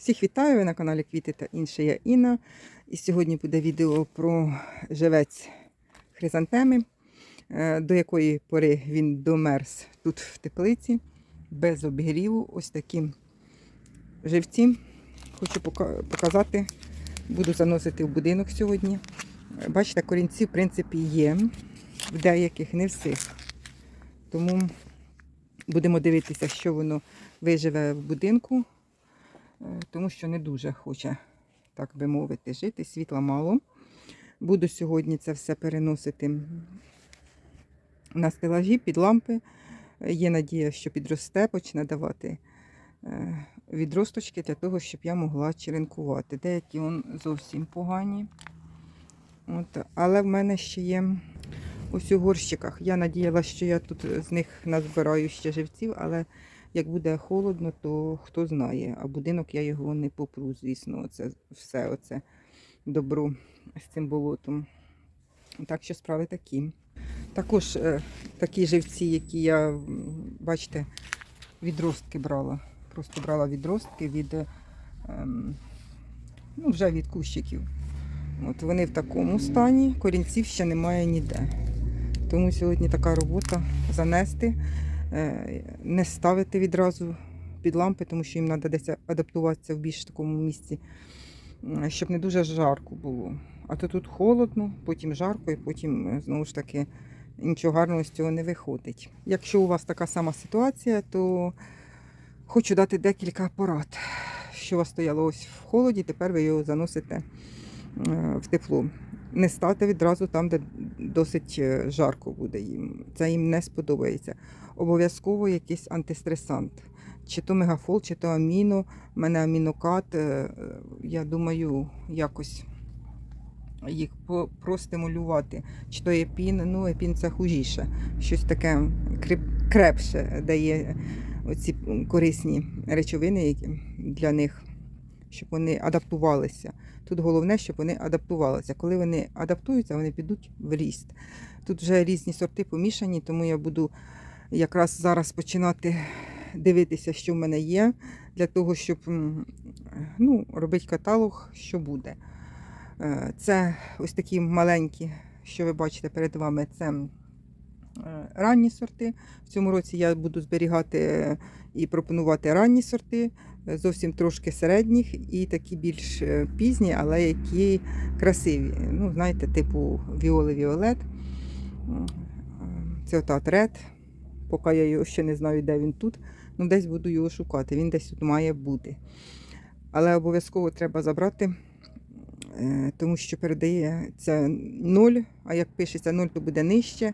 Всіх вітаю ви на каналі Квіти та інше. Я Інна. І сьогодні буде відео про живець хризантеми, е, до якої пори він домерз тут в теплиці, без обігріву. Ось такі живці. Хочу показати, буду заносити в будинок сьогодні. Бачите, корінці, в принципі, є, в деяких не всіх. Тому будемо дивитися, що воно виживе в будинку. Тому що не дуже хоче, так би мовити, жити. Світла мало. Буду сьогодні це все переносити на стелажі під лампи. Є надія, що підросте, почне давати е, відросточки для того, щоб я могла черенкувати. Деякі он зовсім погані. От, але в мене ще є ось у горщиках. Я надіялася, що я тут з них назбираю ще живців, але як буде холодно, то хто знає. А будинок я його не попру, звісно, оце все оце добро з цим болотом. Так що справи такі. Також е, такі живці, які я, бачите, відростки брала. Просто брала відростки від, е, ем, ну, вже від кущиків. От вони в такому стані, корінців ще немає ніде. Тому сьогодні така робота занести, не ставити відразу під лампи, тому що їм треба десь адаптуватися в більш такому місці, щоб не дуже жарко було. А то тут холодно, потім жарко, і потім е, знову ж таки нічого гарного з цього не виходить. Якщо у вас така сама ситуація, то хочу дати декілька порад, що у вас стояло ось в холоді, тепер ви його заносите е, в тепло. Не ставте відразу там, де досить е, жарко буде їм. Це їм не сподобається. Обов'язково якийсь антистресант. Чи то мегафол, чи то аміно. У мене амінокат. е, Я думаю, якось їх простимулювати. Чи то епін, ну епін це хужіше. Щось таке крепше дає оці корисні речовини для них, щоб вони адаптувалися. Тут головне, щоб вони адаптувалися. Коли вони адаптуються, вони підуть в ріст. Тут вже різні сорти помішані, тому я буду якраз зараз починати дивитися, що в мене є, для того, щоб ну, робити каталог, що буде. Е, Це ось такі маленькі, що ви бачите перед вами, це е, ранні сорти. В цьому році я буду зберігати і пропонувати ранні сорти, е, зовсім трошки середніх і такі більш пізні, але які красиві. Ну, знаєте, типу Віоли Віолет. Е, Це отат Ред. Поки я його ще не знаю, де він тут. Ну, десь буду його шукати. Він десь тут має бути. Але обов'язково треба забрати, е, тому що передається 0, а як пишеться 0, то буде нижче.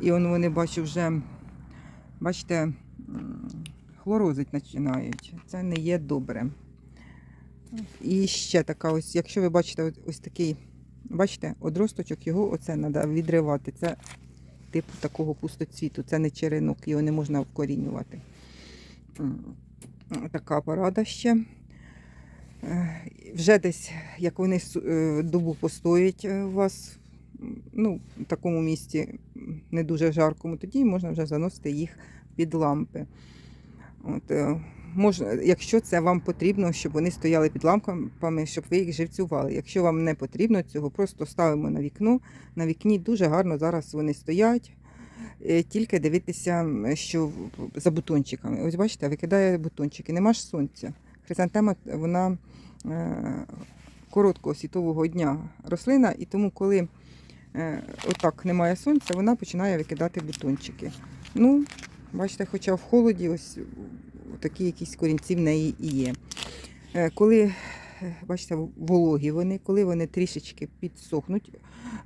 І он вони бачу вже, бачите, хлорозить починають. Це не є добре. І ще така ось, якщо ви бачите ось, такий, бачите, одросточок, його оце треба відривати. Це типу такого пустоцвіту, це не черенок, його не можна вкорінювати. Така порада ще. Е, Вже десь, як вони е, добу постоять е, у вас, ну, в такому місці не дуже жаркому, тоді можна вже заносити їх під лампи. От, можна, якщо це вам потрібно, щоб вони стояли під лампами, щоб ви їх живцювали. Якщо вам не потрібно цього, просто ставимо на вікно. На вікні дуже гарно зараз вони стоять. Е, Тільки дивитися, що за бутончиками. Ось бачите, викидає бутончики, нема ж сонця. Хризантема вона е, короткого світового дня рослина, і тому, коли е, отак немає сонця, вона починає викидати бутончики. Ну, бачите, хоча в холоді ось такі якісь корінці в неї і є. Е, Коли, е, бачите, вологі вони, коли вони трішечки підсохнуть,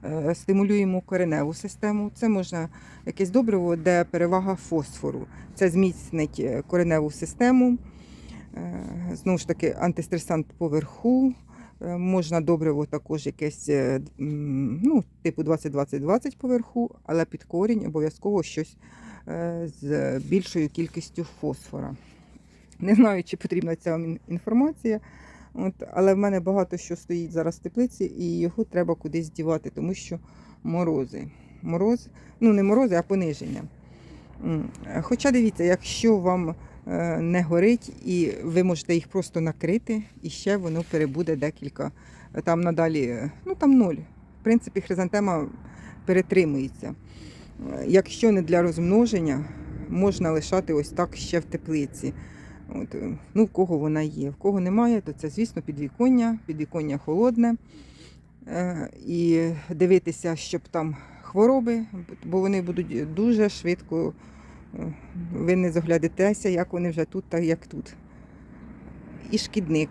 е, стимулюємо кореневу систему. Це можна якесь добриво, де перевага фосфору. Це зміцнить кореневу систему. Знову ж таки, антистресант поверху. Можна добриво також якесь, ну, типу 20-20-20 поверху, але під корінь обов'язково щось з більшою кількістю фосфора. Не знаю, чи потрібна ця інформація, от, але в мене багато що стоїть зараз в теплиці, і його треба кудись дівати, тому що морози. Мороз, ну не морози, а пониження. Хоча дивіться, якщо вам е, не горить, і ви можете їх просто накрити, і ще воно перебуде декілька. Там надалі, е, ну там ноль. В принципі, хризантема перетримується. Якщо не для розмноження, можна лишати ось так ще в теплиці. От, е, ну, в кого вона є. В кого немає, то це, звісно, підвіконня, підвіконня холодне. Е, І дивитися, щоб там хвороби, бо вони будуть дуже швидко. е, Ви не заглядитеся, як вони вже тут, так як тут. І шкідник.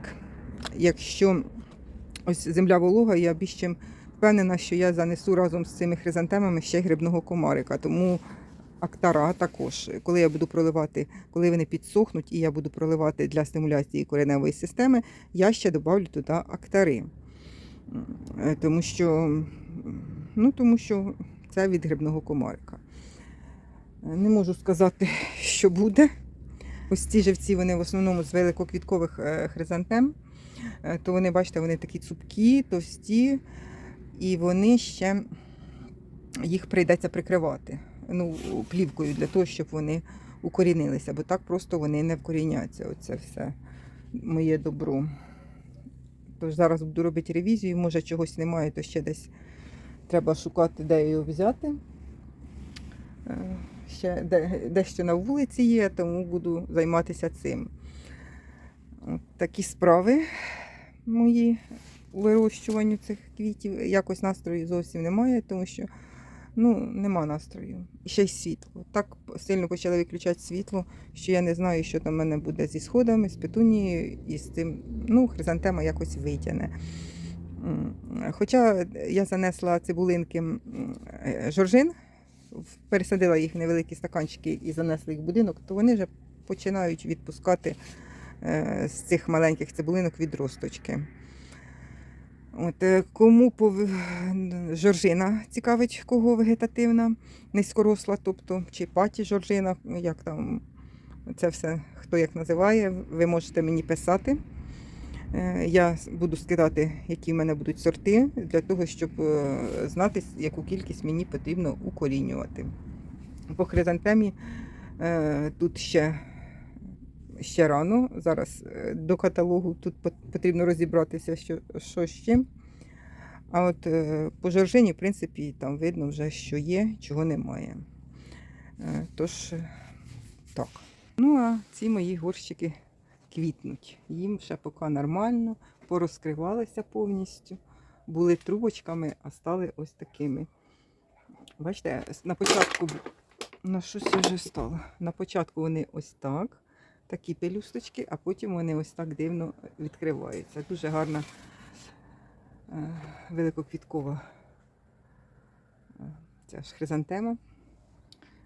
Якщо ось земля волога, я більш чим впевнена, що я занесу разом з цими хризантемами ще грибного комарика. Тому актара також, коли я буду проливати, коли вони підсохнуть, і я буду проливати для стимуляції кореневої системи, я ще додавлю туди актари. Е, Тому що, ну, тому що це від грибного комарика. Е, Не можу сказати, що буде. Ось ці живці вони в основному з великоквіткових е, хризантем. То вони, бачите, вони такі цупкі, товсті, і вони ще їх прийдеться прикривати ну, плівкою для того, щоб вони укорінилися, бо так просто вони не вкоріняться. Оце все моє добро. Тож зараз буду робити ревізію, може чогось немає, то ще десь треба шукати, де його взяти. Е, Ще де, дещо на вулиці є, тому буду займатися цим. От такі справи мої у вирощуванню цих квітів. Якось настрою зовсім немає, тому що ну, нема настрою. І ще й світло. Так сильно почали виключати світло, що я не знаю, що там в мене буде зі сходами, з петунією і з цим. Ну, хризантема якось витягне. Хоча я занесла цибулинки е, жоржин, пересадила їх в невеликі стаканчики і занесла їх в будинок, то вони вже починають відпускати е, з цих маленьких цибулинок відросточки. От, е, кому пов... жоржина цікавить, кого вегетативна, низькоросла, тобто, чи паті жоржина, як там це все хто як називає, ви можете мені писати. Е, Я буду скидати, які в мене будуть сорти, для того, щоб е, знати, яку кількість мені потрібно укорінювати. По хризантемі тут ще, ще рано. Зараз е, до каталогу тут потрібно розібратися, що, що з чим. А от е, по жоржині, в принципі, там видно вже, що є, чого немає. Е, Тож, так. Ну, а ці мої горщики квітнуть. Їм ще поки нормально, порозкривалися повністю. Були трубочками, а стали ось такими. Бачите, на початку на щось вже стало. На початку вони ось так, такі пелюсточки, а потім вони ось так дивно відкриваються. Дуже гарна е, великоквіткова е, ця ж хризантема.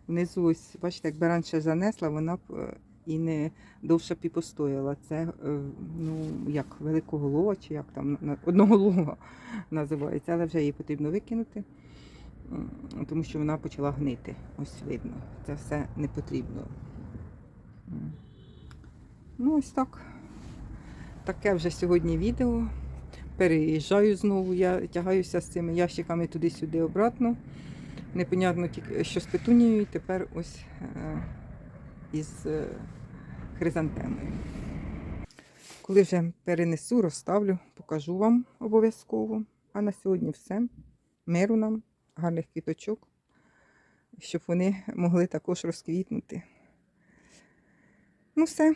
Внизу ось, бачите, якби раніше занесла, вона б е, і не довше б і постояла. Це е, ну, як великоголова, чи як там одноголова називається, але вже її потрібно викинути, тому що вона почала гнити. Ось видно. Це все не потрібно. Ну, ось так. Таке вже сьогодні відео. Переїжджаю знову, я тягаюся з цими ящиками туди-сюди обратно. Непонятно що з петунією, тепер ось е, із е, хризантемою. Коли вже перенесу, розставлю, покажу вам обов'язково. А на сьогодні все. Миру нам, гарних квіточок, щоб вони могли також розквітнути. Ну все,